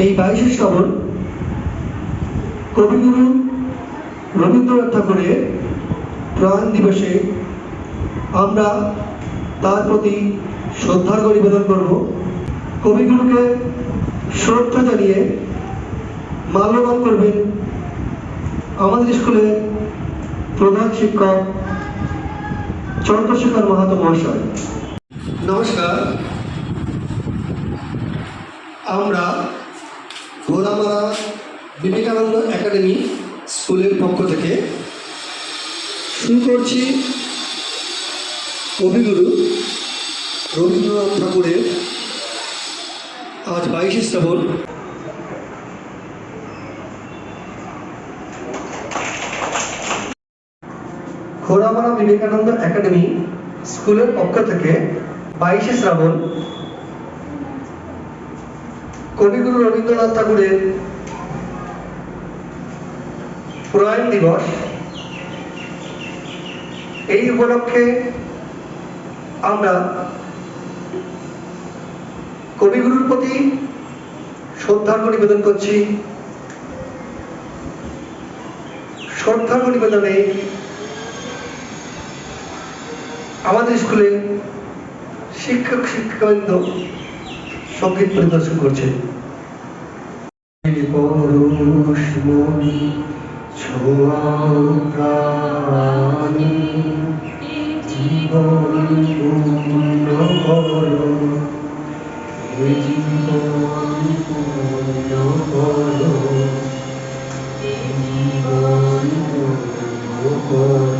এই বাইশে শ্রাবণ কবিগুরু রবীন্দ্রনাথ ঠাকুরের প্রাণ দিবসে আমরা তার প্রতি শ্রদ্ধার্ঘ নিবেদন করব। কবিগুরুকে শ্রদ্ধা জানিয়ে মাল্যবান করবেন আমাদের স্কুলের প্রধান শিক্ষক চন্দ্রশেখর মাহাতো মহাশয়। নমস্কার। আমরা ঘোড়ামারা বিবেকানন্দ একাডেমি স্কুলের পক্ষ থেকে শুরু করছি কবিগুরু রবীন্দ্রনাথ ঠাকুরের আজ বাইশে শ্রাবণ। ঘোড়ামারা বিবেকানন্দ একাডেমি স্কুলের পক্ষ থেকে বাইশে শ্রাবণ কবিগুরু রবীন্দ্রনাথ ঠাকুরের প্রয়াণ দিবস। এই উপলক্ষে আমরা কবিগুরুর প্রতি শ্রদ্ধার্ঘ নিবেদন করছি। শ্রদ্ধার্ঘ নিবেদনে আমাদের স্কুলে শিক্ষক শিক্ষকবৃন্দ সংগীত পরিদর্শন করছে। মনি ছোঁয়াও প্রাণী জীবন পূর্ণ করো। এ জীবন পূর্ণ করো। এ জীবন পূর্ণ করো।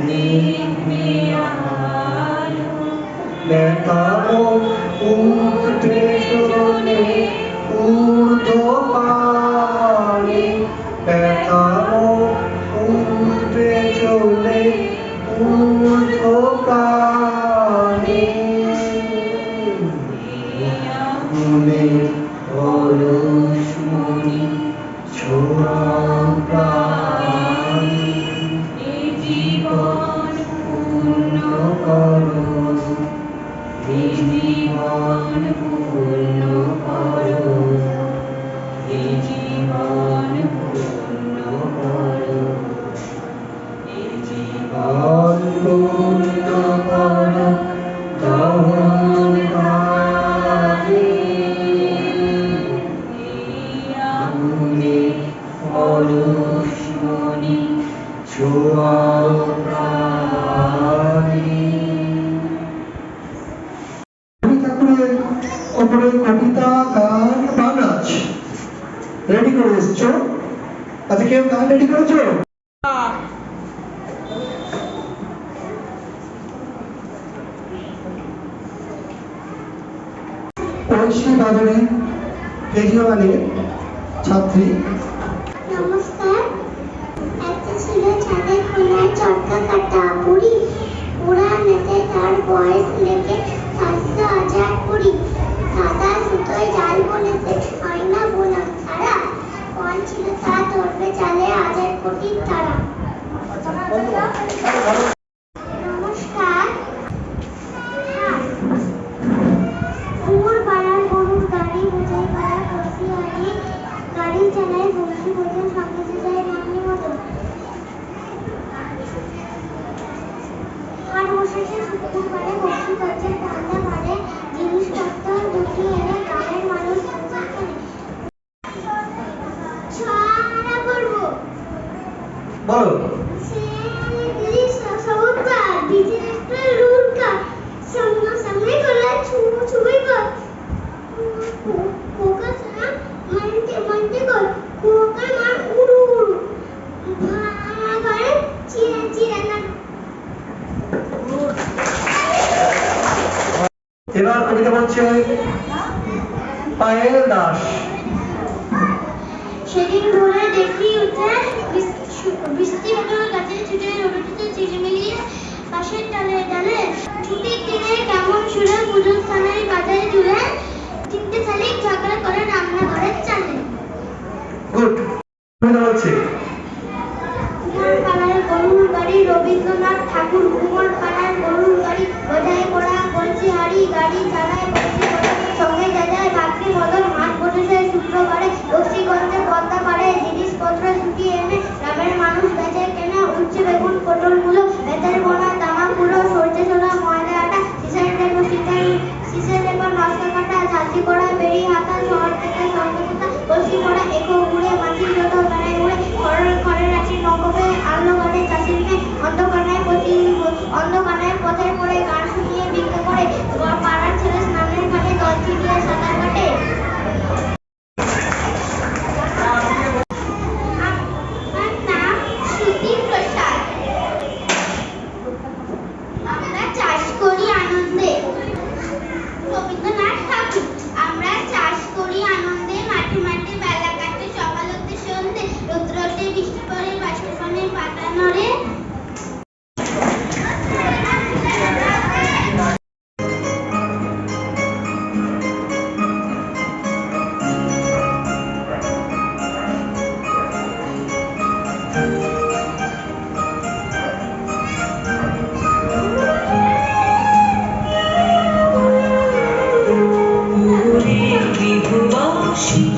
need. It এবার কবিতা বলছে পায়েল দাস। সেদিন ভোরে দেখি উঠে বৃষ্টি গাছে ছুটে পাশের ডালে ডালে ছুটির দিনে কেমন সুরে পুজোর বাজারে জুড়ে তিনটে শালিক ঝগড়া করে রান্নাঘরের চালে। গুড। মুখে আলো মানে চাষিকে অন্ধকারায় প্রতি অন্ধকারায় পথে পড়ে গান শুনিয়ে ভিক্ষা করে। পাড়ার ছেলে স্নানের ঘাটে দল ছিটিয়ে সাঁতার she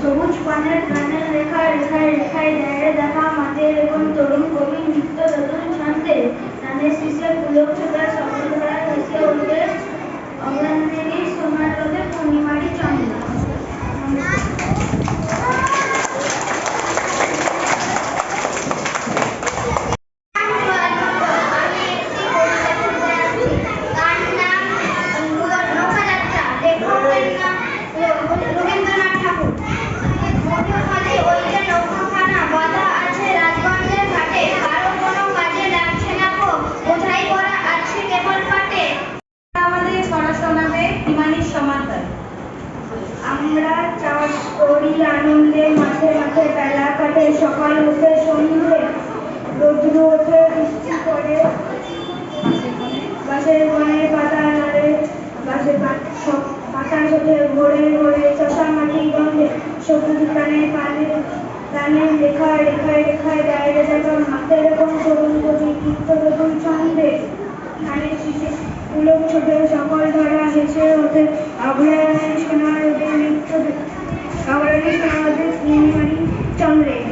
সবুজ পানের গানের রেখায় রেখায় রেখায় দেয় দেখা মাঝে এবং তরুণ কবি নিত্য নতুন ছন্দে গানের শীর্ষে পুলক ছোটা সকল ধরা হেসে মাঠে বেলা কাটে, সকাল উঠে, সন্ধে। রৌদ্র ওঠে, বৃষ্টি পড়ে। বাসের বনে পাতা নাড়ে বাসে পাতা ছোটে ভোরে ভোরে চষা মাটি গন্ধে সবুজ প্রাণে পানে, প্রাণে লেখায় রেখায় রেখায় দেয় দেখা হাতের এবং তরুণ কবি কীর্ত নতুন ছন্দে। ধানের শীষে পুলক ছোটে, সকল ধরা হেসে ওঠে। আগ্রহণে সোনার ওদের নৃত্য আগ্রহণে সোনার ওদের 香水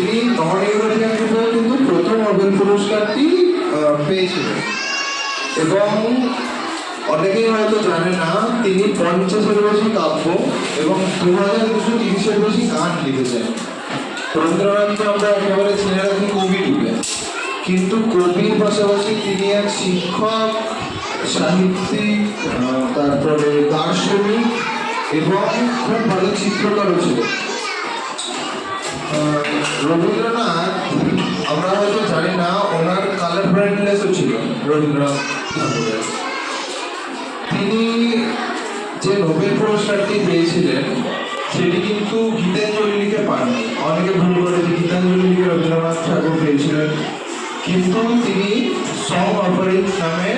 তিনি নন ইউরোপিয়ান গ্রুপে কিন্তু প্রথম নোবেল পুরস্কারটি পেয়েছিলেন এবং অনেকেই হয়তো জানে না, তিনি পঞ্চাশের বেশি কাব্য এবং দু হাজার দুশো তিরিশের বেশি গান লিখেছেন। রবীন্দ্রনাথকে আমরা একেবারে চিনে রাখি কবি রূপে। কিন্তু কবির পাশাপাশি তিনি এক শিক্ষক, সাহিত্যিক তারপরে দার্শনিক এবং খুব ভালো চিত্রকারও ছিলেন। রবীন্দ্রনাথ, আমরা হয়তো জানি না, ওনার কালার ব্রাইটনেসও ছিল রবীন্দ্রনাথ তিনি যে নোবেল পুরস্কারটি পেয়েছিলেন, সেটি কিন্তু গীতাঞ্জলি লিখে পাননি। অনেকে ভুল করে যে গীতাঞ্জলি লিখে রবীন্দ্রনাথ ঠাকুর পেয়েছিলেন। কিন্তু তিনি সং অফারিং নামে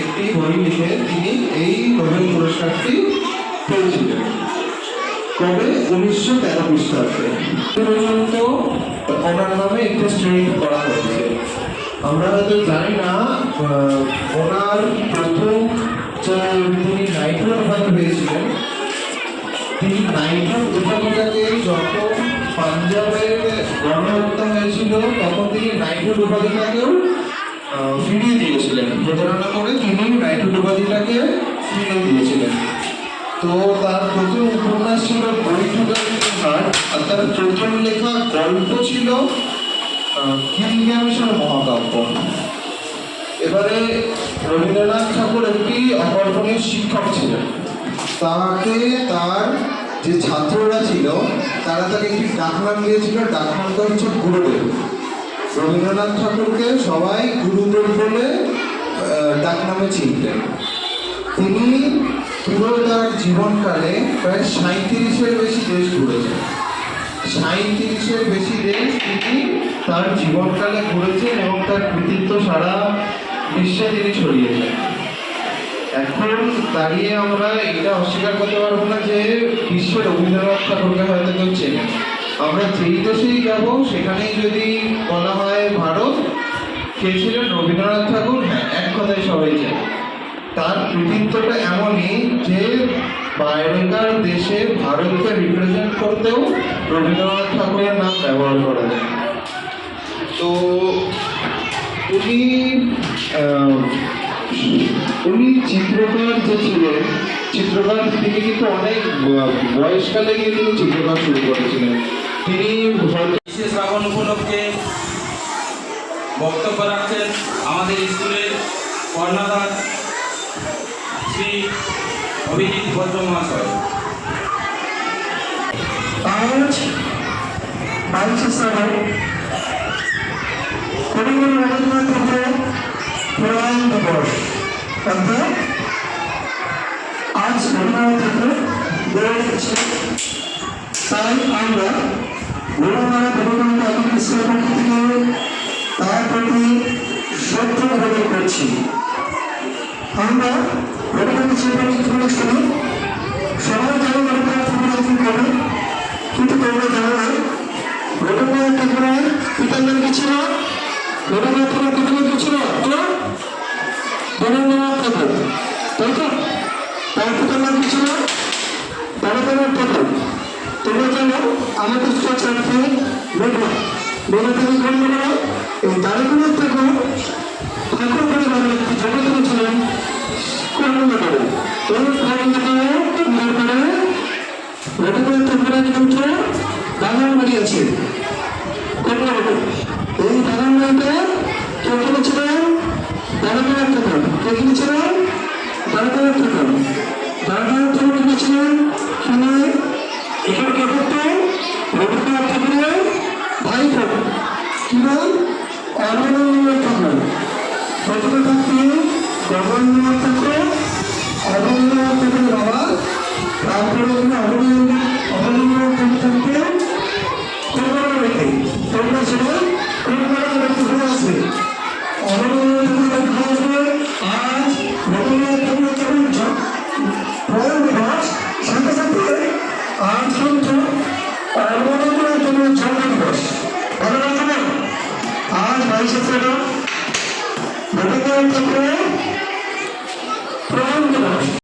একটি বই লিখে তিনি এই নোবেল পুরস্কারটি পেয়েছিলেন। কবে উনিশশো তেরো খ্রিস্টাব্দে পর্যন্ত ওনার নামে একটা স্ট্রেট করা হয়েছে। আমরা হয়তো জানি না ওনার প্রথম তিনি নাইট্রোল উপাধি পেয়েছিলেন, তিনি নাইট্রোল উপাধিটাকে যখন পাঞ্জাবের গণহত্যা হয়েছিল, তখন তিনি নাইট্রোল উপাধিটাকেও ফিরিয়ে দিয়েছিলেন। প্রতারণা করে তিনি নাইট্রোল উপাধিটাকে ফিরিয়ে দিয়েছিলেন। তো তার প্রথম উপন্যাস ছিল বৈঠকের ঘাট আর তার প্রথম লেখা গল্প ছিল কিলগ্যামিসের মহাকাব্য। এবারে রবীন্দ্রনাথ ঠাকুর একটি অকল্পনীয় শিক্ষক ছিলেন। তাকে তার যে ছাত্ররা ছিল, তারা তাকে একটি ডাকনাম দিয়েছিল, ডাকনামটা হচ্ছে গুরুদেব। রবীন্দ্রনাথ ঠাকুরকে সবাই গুরুদেব বলে ডাকনামে চিনতেন। তিনি পুরো তার জীবনকালে প্রায় সাঁত্রিশের বেশি দেশ ঘুরেছেন সাঁত্রিশের বেশি দেশ তিনি তার জীবনকালে ঘুরেছেন এবং তার কৃতিত্ব সারা বিশ্বে তিনি ছড়িয়েছেন। এখন দাঁড়িয়ে আমরা এটা অস্বীকার করতে পারব না যে বিশ্বে রবীন্দ্রনাথ ঠাকুরকে হয়তো কেউ চেনে। আমরা যেই দেশেই যাব, সেখানেই যদি বলা হয় ভারত, কে ছিলেন রবীন্দ্রনাথ ঠাকুর? হ্যাঁ এক কথায় সবাই চেনে। তার কৃতিত্বটা এমনই যে বাইরেকার দেশে ভারতকে রিপ্রেজেন্ট করতেও রবীন্দ্রনাথ ঠাকুরের নাম ব্যবহার করা যায়। তো উনি উনি চিত্রকার যে ছিলেন, চিত্রকার তিনি কিন্তু অনেক বয়সকালে গিয়ে তিনি চিত্রকার শুরু করেছিলেন। তিনি শ্রাবণ উপলক্ষে বক্তব্য রাখছেন আমাদের স্কুলের কর্ণাধার শ্রী অভিজিৎ ভদ্র মহাশয় আজ বাইশে শ্রাবণ কবিগুরু রবীন্দ্রনাথ ঠাকুরের প্রয়াণ দিবস। অর্থাৎ আজ রবীন্দ্রনাথ ঠাকুর বেড়ে উঠেছে তাই আমরা রবীন্দ্রনাথ রবীন্দ্রনাথ তার প্রতি শ্রদ্ধা নিবেদন করছি। আমরা ওরকম জীবন অনুষ্ঠানে সবাই জানে রবীন্দ্রনাথ ঠাকুর কবি কিন্তু তোমরা জানো না। রবীন্দ্রনাথ ঠাকুরের পিতার নাম কি ছিল? রবীন্দ্রনাথ ঠাকুর পিতার নাম কি ছিল? তো রবীন্দ্রনাথ ঠাকুর তাই তো? তার পিতার নাম কি ছিল? তারাতারার ঠাকুর তোমরা জানো, আমাদের চারটি বেগুন বেগুন থেকে গণ্য করো এই তারাগুলোর থেকে বাগান বাড়িটা কে কিনেছিলেন দাদাবাদ ঠাকুর কে কিনেছিলেন দাদাবাদ ঠাকুর দাদাবাদ ঠাকুর কিনেছিলেন শুনে এখানে কে করতেন রবীন্দ্রনাথ ঠাকুরের ভাই ঠাকুর কি নাম